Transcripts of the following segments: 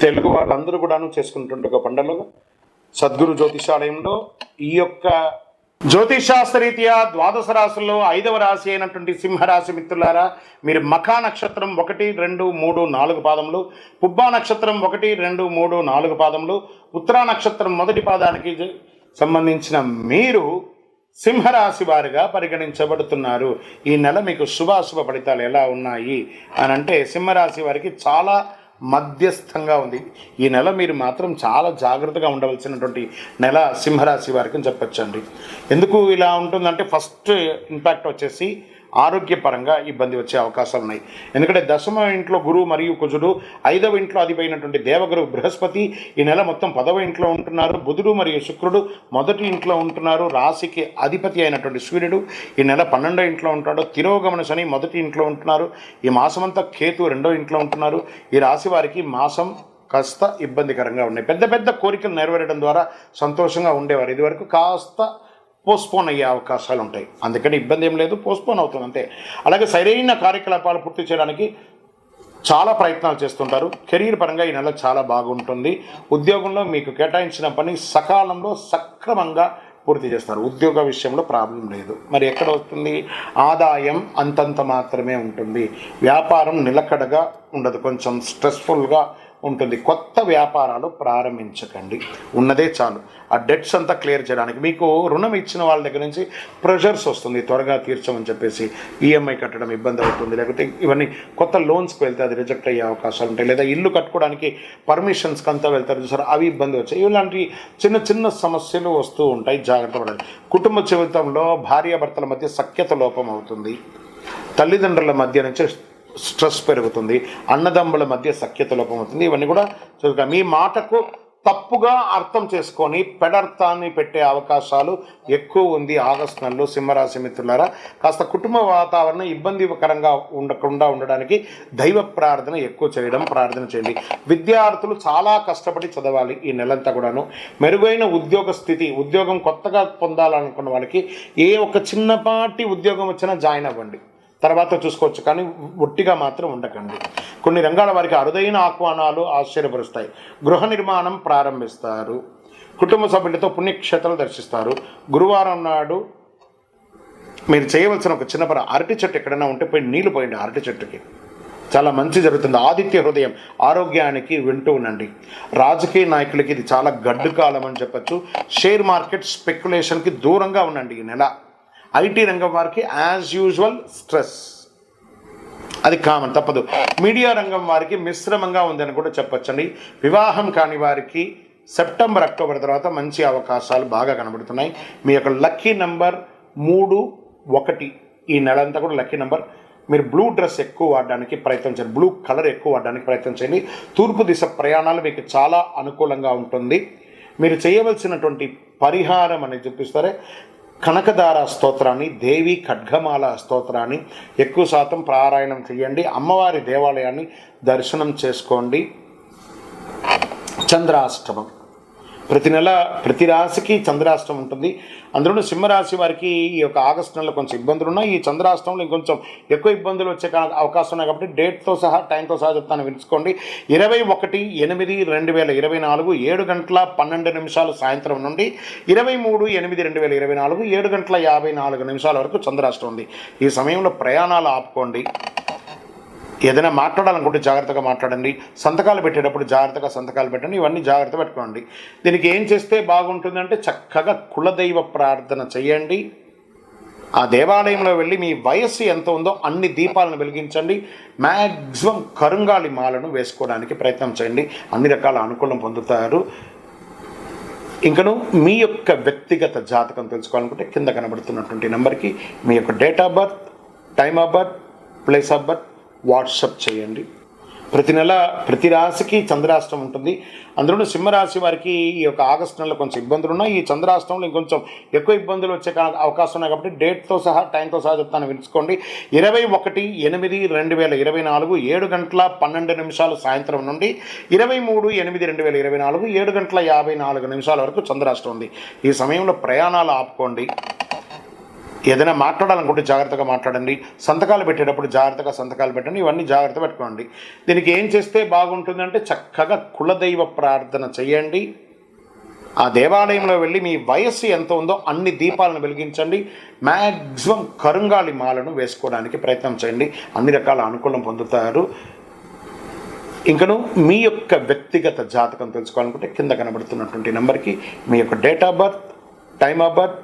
తెలుగు వాళ్ళందరూ కూడాను చేసుకుంటుంటే ఒక పండుగ సద్గురు జ్యోతిషాలయంలో ఈ యొక్క జ్యోతిషాస్త్రరీత్యా ద్వాదశ రాశుల్లో ఐదవ రాశి అయినటువంటి సింహరాశి మిత్రులారా మీరు మఖా నక్షత్రం ఒకటి రెండు మూడు నాలుగు పాదములు పుబ్బా నక్షత్రం ఒకటి రెండు మూడు నాలుగు పాదములు ఉత్తరా నక్షత్రం మొదటి పాదానికి సంబంధించిన మీరు సింహరాశి వారిగా పరిగణించబడుతున్నారు. ఈ నెల మీకు శుభాశుభ ఫలితాలు ఎలా ఉన్నాయి? అని అంటే సింహరాశి వారికి చాలా మధ్యస్థంగా ఉంది. ఈ నెల మీరు మాత్రం చాలా జాగ్రత్తగా ఉండవలసినటువంటి నెల సింహరాశి వారికి అని ఎందుకు ఇలా ఉంటుందంటే ఫస్ట్ ఇంపాక్ట్ వచ్చేసి ఆరోగ్యపరంగా ఇబ్బంది వచ్చే అవకాశాలు ఉన్నాయి. ఎందుకంటే దశమ ఇంట్లో గురువు మరియు కుజుడు ఐదవ ఇంట్లో అధిపైనటువంటి దేవగురు బృహస్పతి ఈ నెల మొత్తం పదవ ఇంట్లో ఉంటున్నారు. బుధుడు మరియు శుక్రుడు మొదటి ఇంట్లో ఉంటున్నారు. రాశికి అధిపతి అయినటువంటి సూర్యుడు ఈ నెల పన్నెండో ఇంట్లో ఉంటాడు. తిరోగమన శని మొదటి ఇంట్లో ఉంటున్నారు. ఈ మాసమంతా కేతు రెండో ఇంట్లో ఉంటున్నారు. ఈ రాశి వారికి మాసం కాస్త ఇబ్బందికరంగా ఉన్నాయి. పెద్ద పెద్ద కోరికలు నెరవేరడం ద్వారా సంతోషంగా ఉండేవారు. ఇదివరకు కాస్త పోస్ట్పోన్ అయ్యే అవకాశాలు ఉంటాయి. అందుకని ఇబ్బంది ఏం లేదు పోస్ట్పోన్ అవుతుంది అంతే. అలాగే సరైన కార్యకలాపాలు పూర్తి చేయడానికి చాలా ప్రయత్నాలు చేస్తుంటారు. కెరీర్ పరంగా ఈ నెల చాలా బాగుంటుంది. ఉద్యోగంలో మీకు కేటాయించిన పని సకాలంలో సక్రమంగా పూర్తి చేస్తారు. ఉద్యోగ విషయంలో ప్రాబ్లం లేదు. మరి ఎక్కడ వస్తుంది? ఆదాయం అంతంత మాత్రమే ఉంటుంది. వ్యాపారం నిలకడగా ఉండదు. కొంచెం స్ట్రెస్ఫుల్గా ఉంటుంది. కొత్త వ్యాపారాలు ప్రారంభించకండి. ఉన్నదే చాలు. ఆ డెట్స్ అంతా క్లియర్ చేయడానికి మీకు రుణం ఇచ్చిన వాళ్ళ దగ్గర నుంచి ప్రెషర్స్ వస్తుంది. త్వరగా తీర్చమని చెప్పేసి ఈఎంఐ కట్టడం ఇబ్బంది అవుతుంది. లేకపోతే ఇవన్నీ కొత్త లోన్స్కి వెళ్తే అది రిజెక్ట్ అయ్యే అవకాశాలు ఉంటాయి. లేదా ఇల్లు కట్టుకోవడానికి పర్మిషన్స్కి అంతా వెళ్తారు. చూసారు? అవి ఇబ్బంది వచ్చాయి. ఇలాంటి చిన్న చిన్న సమస్యలు వస్తూ ఉంటాయి. జాగ్రత్త పడాలి కుటుంబ జీవితంలో భార్యాభర్తల మధ్య సఖ్యత లోపం అవుతుంది. తల్లిదండ్రుల మధ్య నుంచి స్ట్రెస్ పెరుగుతుంది అన్నదమ్ముల మధ్య సఖ్యత లోపం అవుతుంది. ఇవన్నీ కూడా చూద్దాం మీ మాటకు తప్పుగా అర్థం చేసుకొని పెడర్థాన్ని పెట్టే అవకాశాలు ఎక్కువ ఉంది ఆగస్టు నెలలో సింహరాశి మిత్రులారా. కాస్త కుటుంబ వాతావరణం ఇబ్బందికరంగా ఉండకుండా ఉండడానికి దైవ ప్రార్థన ఎక్కువ చేయడం ప్రార్థన చేయండి. విద్యార్థులు చాలా కష్టపడి చదవాలి ఈ నెలంతా కూడాను. మెరుగైన ఉద్యోగ స్థితి ఉద్యోగం కొత్తగా పొందాలనుకున్న వాళ్ళకి ఏ ఒక చిన్నపాటి ఉద్యోగం వచ్చినా జాయిన్ అవ్వండి. తర్వాత చూసుకోవచ్చు. కానీ ఒట్టిగా మాత్రం ఉండకండి. కొన్ని రంగాల వారికి అరుదైన ఆహ్వానాలు ఆశ్చర్యపరుస్తాయి. గృహ నిర్మాణం ప్రారంభిస్తారు. కుటుంబ సభ్యులతో పుణ్యక్షేత్రాలు దర్శిస్తారు. గురువారం నాడు మీరు చేయవలసిన ఒక చిన్న పని అరటి చెట్టు ఎక్కడైనా ఉంటే పోయి నీళ్ళు పోయండి అరటి చెట్టుకి. చాలా మంచి జరుగుతుంది. ఆదిత్య హృదయం ఆరోగ్యానికి వింటూ ఉండండి. రాజకీయ నాయకులకి ఇది చాలా గడ్డు కాలం అని చెప్పచ్చు. షేర్ మార్కెట్ స్పెక్యులేషన్కి దూరంగా ఉండండి ఈ నెల. ఐటీ రంగం వారికి యాజ్ యూజువల్ స్ట్రెస్ అది కామన్ తప్పదు. మీడియా రంగం వారికి మిశ్రమంగా ఉందని కూడా చెప్పచ్చండి. వివాహం కాని వారికి సెప్టెంబర్ అక్టోబర్ తర్వాత మంచి అవకాశాలు బాగా కనబడుతున్నాయి. మీ యొక్క లక్కీ నెంబర్ మూడు ఒకటి. ఈ నెల అంతా కూడా లక్కీ నెంబర్. మీరు బ్లూ డ్రెస్ ఎక్కువ వాడడానికి ప్రయత్నం చేయండి. బ్లూ కలర్ ఎక్కువ వాడడానికి ప్రయత్నం చేయండి. తూర్పు దిశ ప్రయాణాలు మీకు చాలా అనుకూలంగా ఉంటుంది. మీరు చేయవలసినటువంటి పరిహారం అనేది చూపిస్తారే. కనకదార స్తోత్రాన్ని దేవి ఖడ్గమాల స్తోత్రాన్ని ఎక్కువ శాతం పారాయణం చేయండి. అమ్మవారి దేవాలయాన్ని దర్శనం చేసుకోండి. చంద్రాష్టమం. ప్రతి నెల ప్రతి రాశికి చంద్రాష్టం ఉంటుంది. అందులో సింహరాశి వారికి ఈ యొక్క ఆగస్టు నెలలో కొంచెం ఇబ్బందులు ఉన్నాయి. ఈ చంద్రాష్టంలో ఇంకొంచెం ఎక్కువ ఇబ్బందులు వచ్చే అవకాశం ఉన్నాయి కాబట్టి డేట్తో సహా టైంతో సహా చెప్తాను వినుకోండి ఇరవై ఒకటి ఎనిమిది రెండు వేల ఇరవై నాలుగు ఏడు గంటల పన్నెండు నిమిషాలు సాయంత్రం నుండి ఇరవై మూడు ఎనిమిది రెండు వేల ఇరవై నాలుగు ఏడు గంటల యాభై నాలుగు నిమిషాల వరకు చంద్రాష్టం ఉంది. ఈ సమయంలో ప్రయాణాలు ఆపుకోండి. ఏదైనా మాట్లాడాలనుకుంటే జాగ్రత్తగా మాట్లాడండి. సంతకాలు పెట్టేటప్పుడు జాగ్రత్తగా సంతకాలు పెట్టండి. ఇవన్నీ జాగ్రత్త పెట్టుకోండి. దీనికి ఏం చేస్తే బాగుంటుందంటే చక్కగా కులదైవ ప్రార్థన చేయండి. ఆ దేవాలయంలో వెళ్ళి మీ వయస్సు ఎంత ఉందో అన్ని దీపాలను వెలిగించండి. మ్యాక్సిమం కరుంగాలి మాలను వేసుకోవడానికి ప్రయత్నం చేయండి. అన్ని రకాల అనుకూలం పొందుతారు. ఇంకను మీ యొక్క వ్యక్తిగత జాతకం తెలుసుకోవాలనుకుంటే కింద కనబడుతున్నటువంటి నెంబర్కి మీ యొక్క date of birth time of birth place of birth WhatsApp చేయండి. ప్రతి నెల ప్రతి రాశికి చంద్రాష్టం ఉంటుంది. అందులో సింహరాశి వారికి ఈ యొక్క ఆగస్టు నెలలో కొంచెం ఇబ్బందులు ఉన్నాయి. ఈ చంద్రాష్టంలో ఇంకొంచెం ఎక్కువ ఇబ్బందులు వచ్చే అవకాశం ఉన్నాయి కాబట్టి డేట్తో సహా టైంతో సహా చెప్తాను వినుకోండి ఇరవై ఒకటి ఎనిమిది రెండు వేల ఇరవై నాలుగు ఏడు గంటల పన్నెండు నిమిషాలు సాయంత్రం నుండి ఇరవై మూడు ఎనిమిది రెండు వేల ఇరవై నాలుగు ఏడు గంటల యాభై నాలుగు నిమిషాల వరకు చంద్రాష్టం ఉంది. ఈ సమయంలో ప్రయాణాలు ఆపుకోండి. ఏదైనా మాట్లాడాలనుకుంటే జాగ్రత్తగా మాట్లాడండి. సంతకాలు పెట్టేటప్పుడు జాగ్రత్తగా సంతకాలు పెట్టండి. ఇవన్నీ జాగ్రత్త పెట్టుకోండి. దీనికి ఏం చేస్తే బాగుంటుందంటే చక్కగా కులదైవ ప్రార్థన చేయండి. ఆ దేవాలయంలో వెళ్ళి మీ వయస్సు ఎంత ఉందో అన్ని దీపాలను వెలిగించండి. మ్యాక్సిమం కరుంగాలి మాలను వేసుకోవడానికి ప్రయత్నం చేయండి. అన్ని రకాల అనుకూలం పొందుతారు. ఇంకను మీ యొక్క వ్యక్తిగత జాతకం తెలుసుకోవాలనుకుంటే కింద కనబడుతున్నటువంటి నెంబర్కి మీ యొక్క date of birth time of birth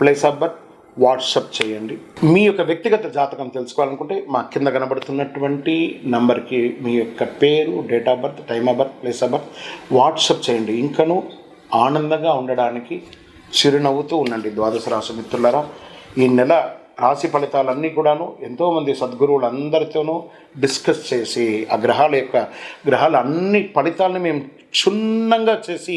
place of birth WhatsApp చేయండి. మీ యొక్క వ్యక్తిగత జాతకం తెలుసుకోవాలనుకుంటే మా కింద కనబడుతున్నటువంటి నంబర్కి మీ యొక్క పేరు date of birth time of birth place of birth WhatsApp చేయండి. ఇంకను ఆనందంగా ఉండడానికి చిరునవ్వుతూ ఉండండి ద్వాదశ రాశిమిత్రులరా ఈ నెల రాశి ఫలితాలన్నీ కూడాను ఎంతోమంది సద్గురువులు అందరితోనూ డిస్కస్ చేసి ఆ గ్రహాల యొక్క గ్రహాల అన్ని ఫలితాలను మేము క్షుణ్ణంగా చేసి